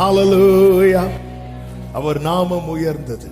ஹalleluya அவர் நாமம் உயர்ந்தது.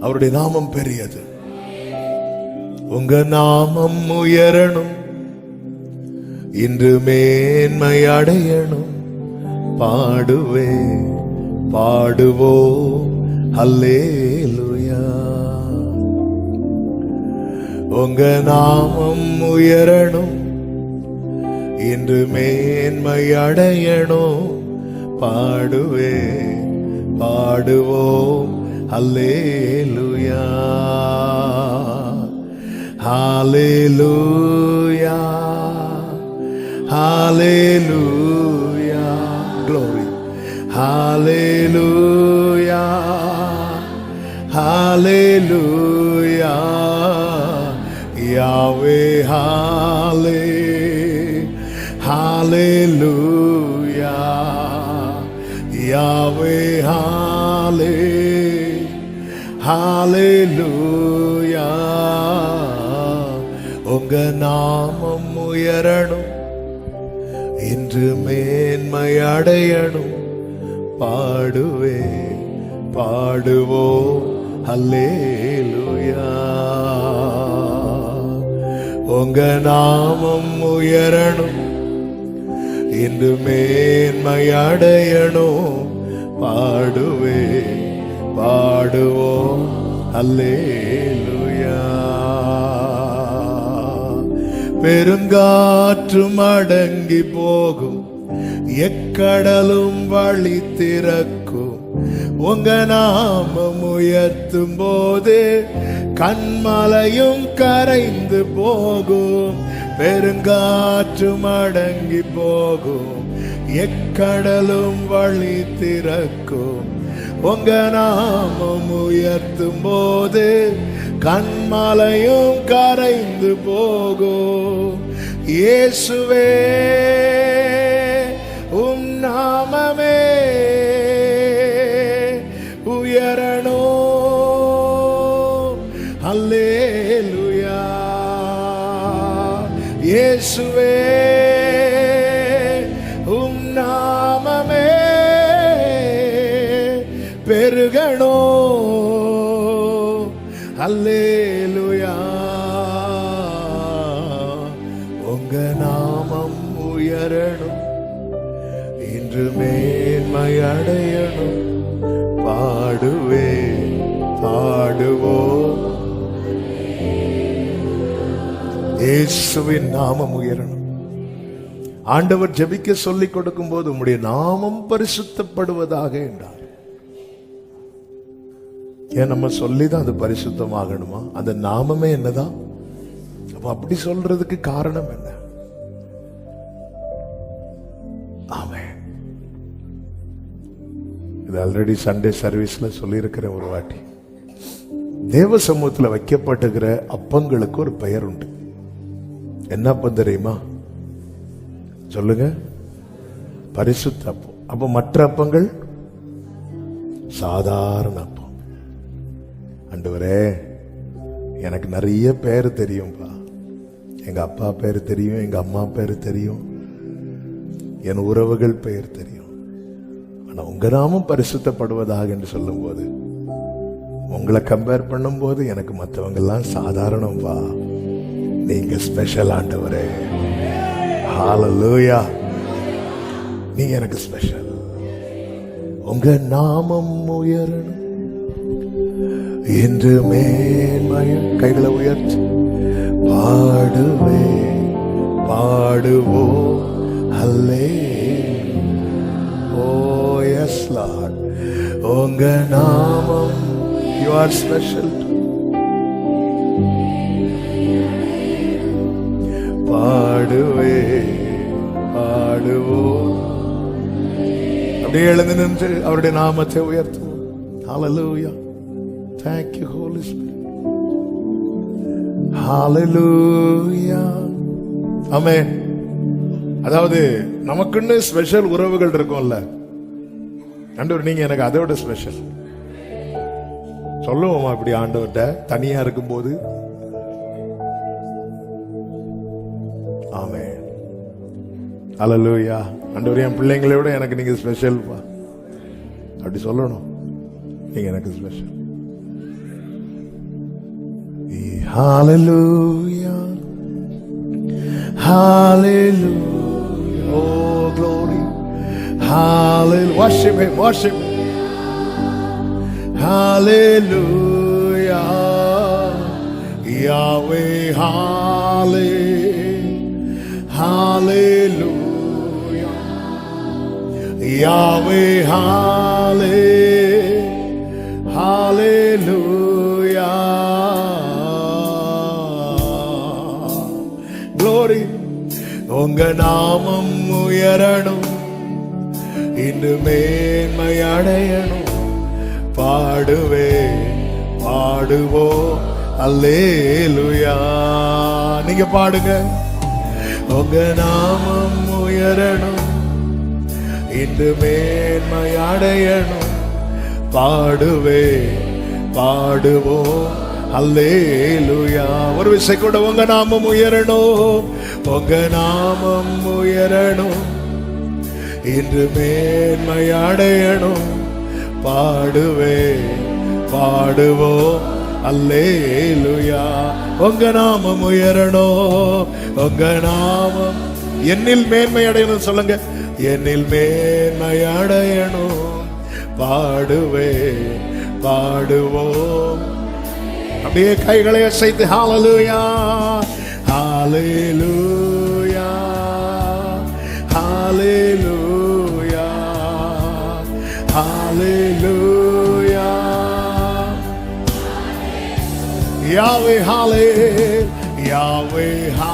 அவருடைய நாமம் பெரியது. உங்க நாமம் உயரணும். இன்று மேன்மை அடையணும். பாடுவே பாடுவோ அல்லேலுயா உங்க நாமம் உயரணும். இன்று மேன்மை அடையணும். பாடுவே பாடுவோம் அல்லேலுயா ஹalleluya ஹalleluya glory ஹalleluya ஹalleluya யாவே ஹாலே Hallelujah உங்க நாமம் உயரணும். இன்று மேன்மை அடையணும். பாடுவே பாடுவோ அல்லேலுயா உங்க நாமம் உயரணும். இன்று மேன்மை அடையணும். பாடுவே பாடுவோம். அல்லேலுயா. பெருங்காற்றும் அடங்கி போகும். எக்கடலும் வழி திறக்கும். உங்க நாமம் உயர்த்தும் போது கண்மலையும் கரைந்து போகும். பெருங்காற்றும் அடங்கி போகும். எக்கடலும் வழி திறக்கும். உங்க நாமம் உயர்த்தும் போது கண்மலையும் கரைந்து போகும். இயேசுவே இயேசுவின் நாமம் உயரணும். ஆண்டவர் ஜெபிக்க சொல்லிக் கொடுக்கும் போது உம்முடைய நாமம் பரிசுத்தப்படுவதாக என்றார். ஏன் நம்ம சொல்லிதான் அது பரிசுத்தமாகணுமா? அந்த நாமமே என்னதான் அப்ப அப்படி சொல்றதுக்கு காரணம் என்ன? ஆமே இது ஆல்ரெடி சண்டே சர்வீஸ்ல சொல்லியிருக்கிறேன் ஒரு வாட்டி. தேவ சமூகத்தில் வைக்கப்பட்டுகிற அப்பங்களுக்கு ஒரு பெயர் உண்டு. என்ன அப்பம் தெரியுமா? சொல்லுங்க. பரிசுத்த அப்பம் அப்ப மற்ற அப்பங்கள்? சாதாரண அப்பம் அண்டுவரே எனக்கு நிறைய பேர் தெரியும்பா. எங்க அப்பா பேர் தெரியும் எங்க அம்மா பேர் தெரியும். என் உறவுகள் பெயர் தெரியும். ஆனா உங்க நாமும் பரிசுத்தப்படுவதாக என்று சொல்லும்போது உங்களை கம்பேர் பண்ணும்போது எனக்கு மற்றவங்கெல்லாம் சாதாரணம் சாதாரணம்பா நீங்க ஸ்பெஷல் ஆண்டவரே. ஹாலலூயா நீங்க எனக்கு ஸ்பெஷல் உங்க நாமம் உயரணும். என்று மேன்மைய கைகளை உயர்த்தி பாடுவே பாடுவோ அல்லே. ஓ எஸ் லார்ட் உங்க நாமம் யூ ஆர் ஸ்பெஷல் பாடுவே பாடுவோ அப்படியே எழுந்து நின்று அவருடைய நாமத்தை உயர்த்துவோம். ஹalleluya thank you holy spirit. Hallelujah. ஆமென் அதாவது நமக்குன்னு ஸ்பெஷல் உறவுகள் இருக்கும்ல. ஆண்டவர் நீங்க எனக்கு அதை விட ஸ்பெஷல் சொல்லுவோமா இப்படி ஆண்டவர்கிட்ட? தனியா இருக்கும்போது ஆமென் அல்லேலூயா ஆண்டவரே என் பிள்ளைங்களை விட எனக்கு நீங்க ஸ்பெஷல்ப்பா அப்படி சொல்லணும் நீங்க எனக்கு special Hallelujah. Hallelujah. Oh, glory. Hallelujah. Worship Him. Worship Him. Hallelujah. Yahweh. Hallelujah. Hallelujah. Yahweh. Hallelujah. Hallelujah. Glory. உங்க நாமம் உயரணும் இன்று மேன்மை அடையணும் பாடுவே பாடுவோ அல்லேலுயா நீங்க பாடுங்க உங்க நாமம் உயரணும் இன்று மேன்மை அடையணும். பாடுவே பாடுவோம். அல்லேலுயா. ஒரு விசை கூட உங்க நாமம் உயரணும். உங்க நாமம் உயரணும். இன்று மேன்மை அடையணும். பாடுவே பாடுவோம். அல்லேலுயா. உங்க நாமம் உயரணும். உங்க நாமம். என்னில் மேன்மை அடையணும் சொல்லுங்க. என்னில் மேன்மையடையணும் பாடுவே பாடுவோம் அப்படியே கைகளை அசைத்து hallelujah hallelujah hallelujah hallelujah Yahweh ஹாலே யாவே ஹா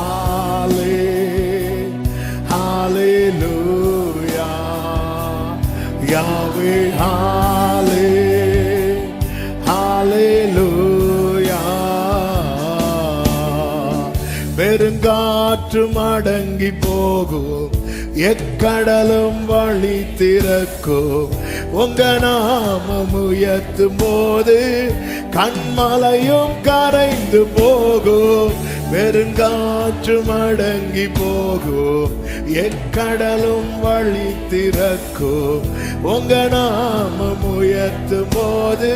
பெருங்காற்று அடங்கி போகும். எக்கடலும் வழி திறக்கும். உங்க நாமம் உயர்த்தும் போது கண்மலையும் கரைந்து போகும். பெருங்காற்று மடங்கி போகும் எக்கடலும் வழி திறக்கும் உங்க நாமம் உயர்த்தும் போது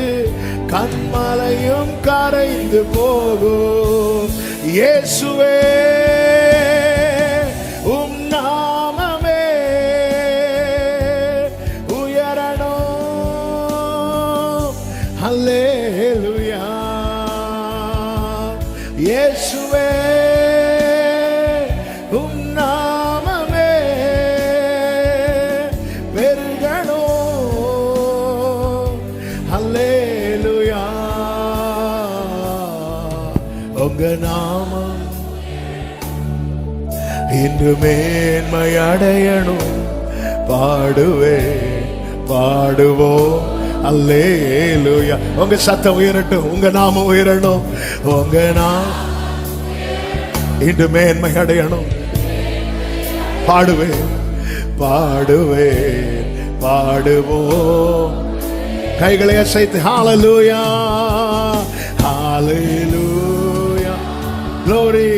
கண்மலையும் கரைந்து போகும் இயேசுவே இன்று மேன்மை அடையணும் பாடுவே பாடுவோம் அல்லேலூயா உங்க சத்தம் உயரட்டும் உங்க நாமம் உயரணும் உங்க நாம் இன்று மேன்மை அடையணும் பாடுவே பாடுவே பாடுவோம் கைகளை அசைத்து ஹாலலூயா hallelujah glory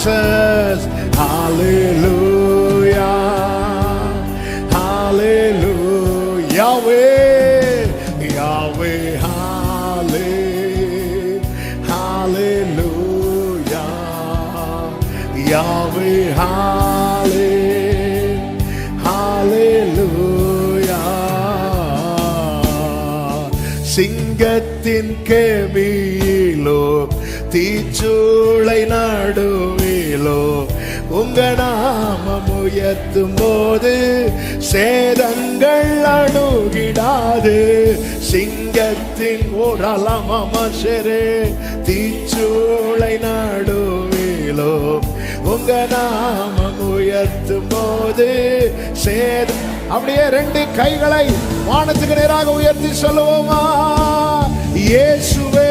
Jesus. Hallelujah. Hallelujah. Yahweh. Yahweh. Hallelujah. Hallelujah. Yahweh. Hallelujah. Hallelujah. സിംഗത്തിൻ കെവിയിലോ തീച്ചൂളൈ നാടും மேலோ உங்க நாமம் உயர்த்தும் போது சேதங்கள் அணுகிடாது. சிங்கத்தின் ஓரலமசரே தீச்சூளை நாடுவிலோ. உங்க நாமம் உயர்த்தும் போது சேத அப்படியே ரெண்டு கைகளை வானத்துக்கு நேராக உயர்த்தி சொல்லுவோமா? இயேசுவே.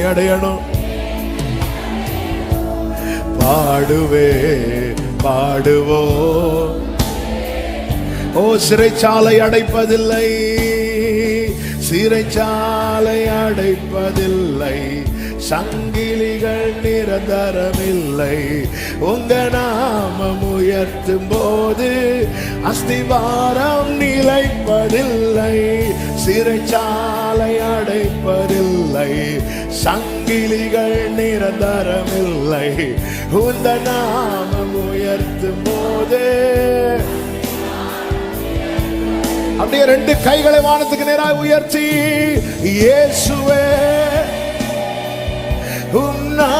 மேன்மை அடையணும். பாடுவே பாடுவோ ஓ சிறைச்சாலை அடைப்பதில்லை. சிறைச்சாலை அடைப்பதில்லை. சங்கிலிகள் நிரந்தரமில்லை. உங்க நாமம் உயர்த்தும் போது அஸ்திவாரம் நிலைப்பதில்லை. சிறைச்சாலை அடைப்பதில்லை. சங்கிலிகள் நிரந்தரமில்லை. உந்த நாமம் உயர்த்தும் போது. அப்படியே ரெண்டு கைகளை வானத்துக்கு நேராக உயர்த்தி இயேசுவே உன்னா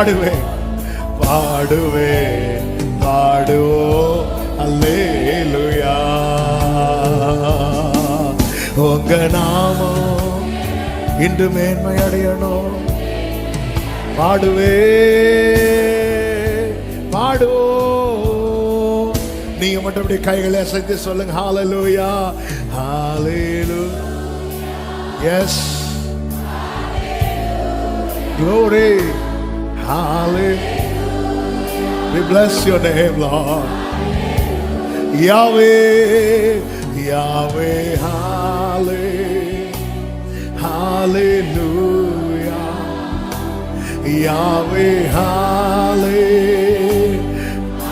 பாடுவேன். பாடுவேன் பாடுவோ அல்லேலுயா. உங்க நாமம் இன்று மேன்மை அடையணும். பாடுவே பாடுவோ நீங்க மட்டும் அப்படியே கைகளை அசைத்து சொல்லுங்க. ஹாலலூயா ஹாலேலு எஸ் glory. hallelujah we bless your name lord yahweh yahweh hallelujah hallelujah யாவே ஹாலே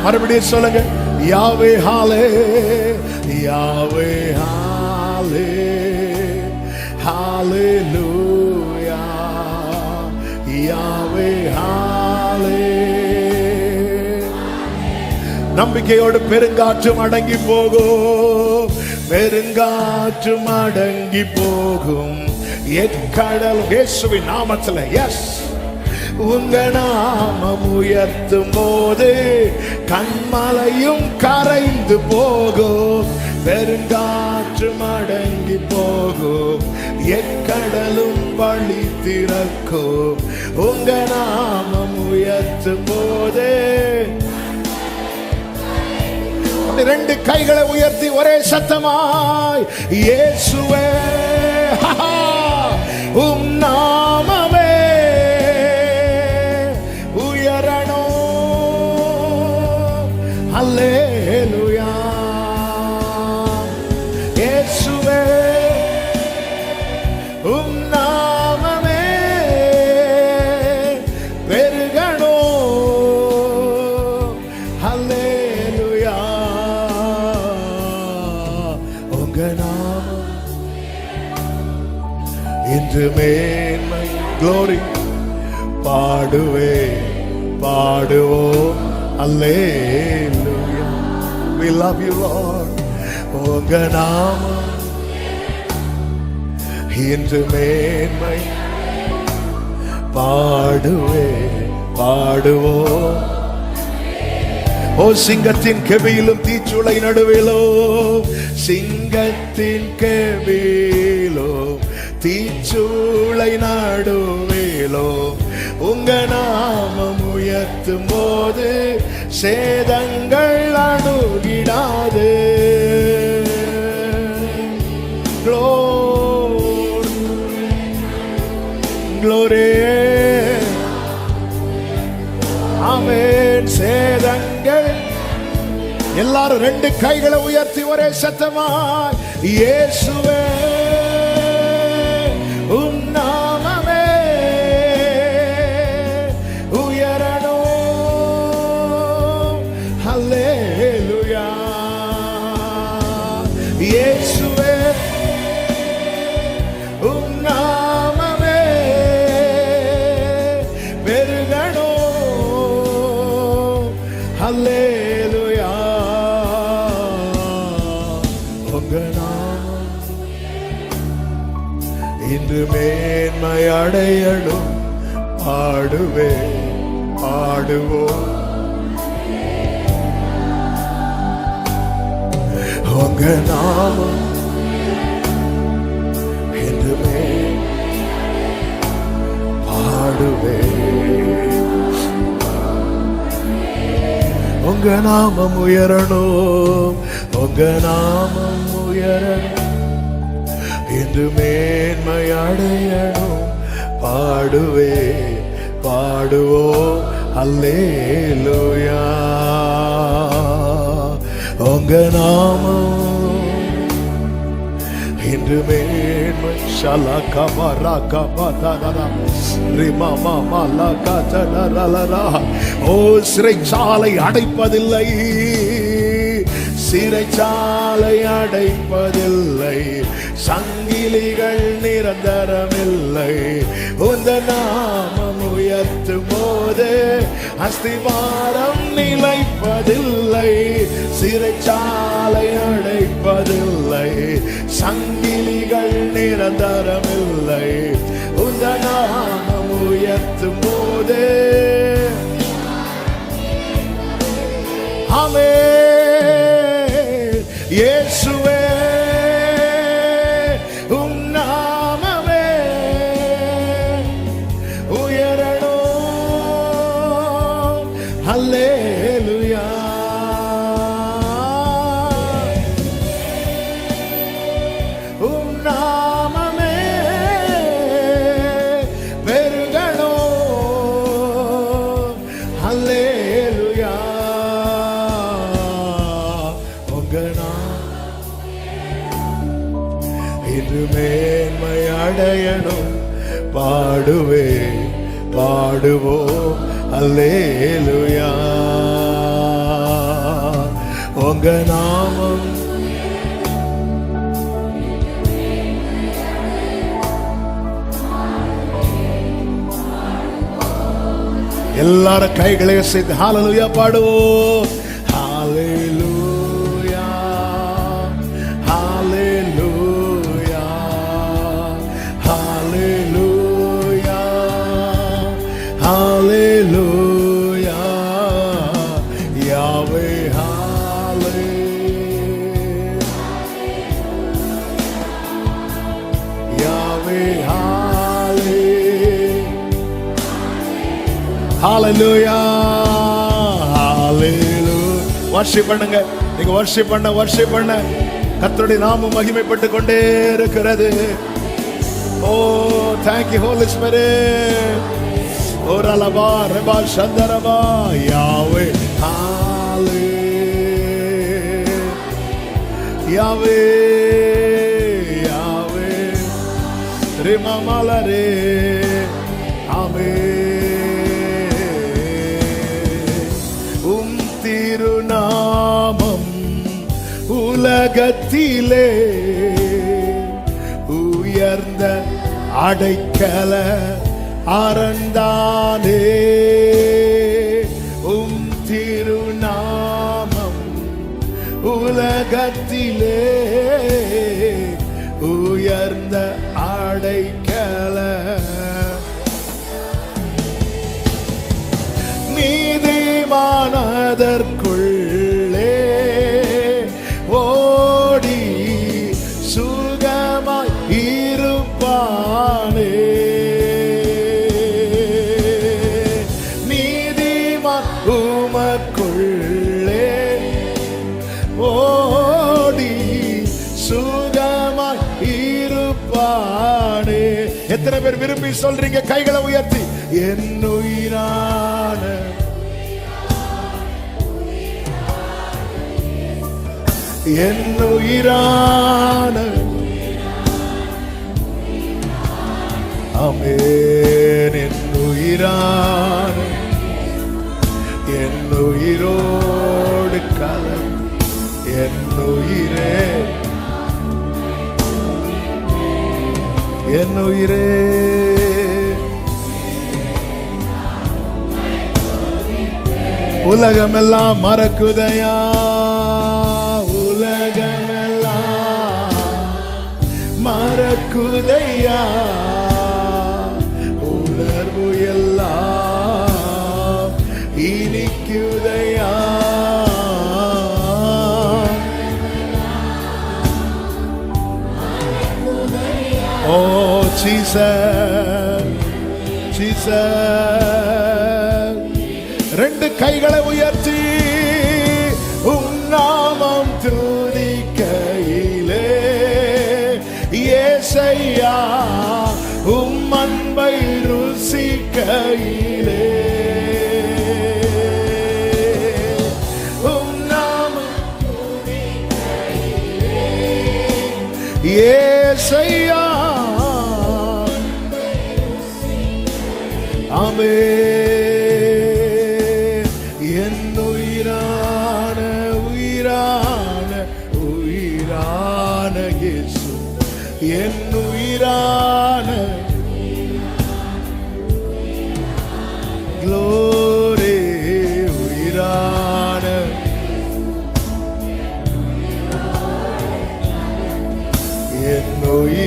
மறுபடியும் சொல்லுங்க யாவே ஹாலே யாவே ஹாலே ஹalleluya யாவே ஹாலே நம்பிக்கையோடு பெருங்காற்றும் அடங்கி போகும். பெருங்காற்றும் அடங்கி போகும். எக்கடல் இயேசுவின் நாமத்தில் எஸ் உங்க நாமம் உயர்த்தும் போது கண்மலையும் கரைந்து போகும். பெருங்காற்று மடங்கி போகும். எக்கடலும் வழி திறக்கும். உங்க நாமம் உயர்த்தும் போதே அப்படி ரெண்டு கைகளை உயர்த்தி ஒரே சத்தமாய் இயேசுவே உம் நான் மேன்மை glory பாடுவே பாடுவோம் அல்லேலூயா. We love you lord. உங்க நாமம். இன்று மேன்மை. பாடுவே பாடுவோ. ஓ சிங்கத்தின் கெபியிலும் தீச்சுளை நடுவிலோ. சிங்கத்தின் கெபியிலோ. தீச்சூளை நாடுவேலோ உங்க நாமம் உயர்த்தும் போது சேதங்கள் அணுகிடாது. Glory. ஆமென் சேதங்கள். எல்லாரும் ரெண்டு கைகளை உயர்த்தி ஒரே சத்தமாய் இயேசுவே உங்க நாமம் உயரணும். உங்க நாமம் உயரணும். இன்று மேன்மை அடையணும். பாடுவே பாடுவோம் அல்லேலூயா. உங்க நாமம். இன்று மேன்மை ஷலகா பராகா பதரா ரிமா மாமா லகா தடரலரா ஓ சிறைச்சாலை அடைப்பதில்லை. சிறைச்சாலை அடைப்பதில்லை. சங்கிலிகள் நிரந்தரமில்லை. உந்த நாமம் உயர்த்தும் போது அஸ்திவாரம் நிலைப்பதில்லை. சிறைச்சாலை அடைப்பதில்லை. சங்கிலிகள் நிரந்தரமில்லை. உந்த நாமம் உயர்த்தும் போதே ஆமே இயேசுவே. அல்லேலுயா உங்க நாமம். எல்லாரும் கைகளை சேர்த்து ஹாலலுயா பாடுவோம். ஹalleluya hallelujah. வர்ஷிப் பண்ணுங்க. நீங்க வர்ஷிப் பண்ண வர்ஷிப் பண்ண. கர்த்தருடைய நாமம் மகிமைப்பட்டு கொண்டே இருக்கிறது. Oh thank you holy spirit oh ரலபா ரபா சந்தரபா யாவே. ஹalleluya யாவே யாவே. ரிமமலரே. ஆமே உலகத்திலே உயர்ந்த அடைக்கல அறந்தானே. உம் திருநாமம் உலகத்திலே உயர்ந்த அடைக்கல. நீதிமானதற்கு சொல்றீங்க கைகளை உயர்த்தி. என் உயிரான. என் உயிரான. அமேன் என் உயிரான. என் உயிரோடு கலம் என் உயிரே. என் உயிரே. உலகமெல்லாம் மறக்குதையா? உலகமெல்லாம் மறக்குதையா? உணர்வு எல்லாம் இனிக்குதையா? ஓ சீச ஜீசஸ் கைகளை உயர்த்தி உன்னாமம் நாமம் துதிக்கையிலே. ஏசையா உம் அன்பை ருசிக்கையிலே. ஏசையா ஆமே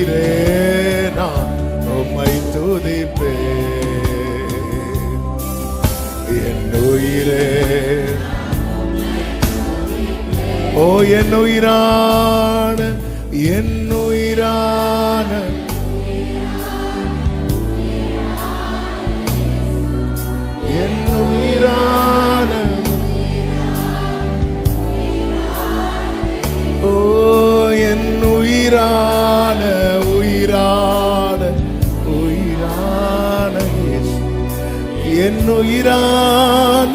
உயிரே நான் உம்மை துதிப்பேன். என் உயிரே. ஓ என் உயிரான என் உயிரான என்னுயிரான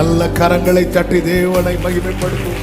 நல்ல கரங்களை தட்டி தேவனை மகிமைப்படுத்தும்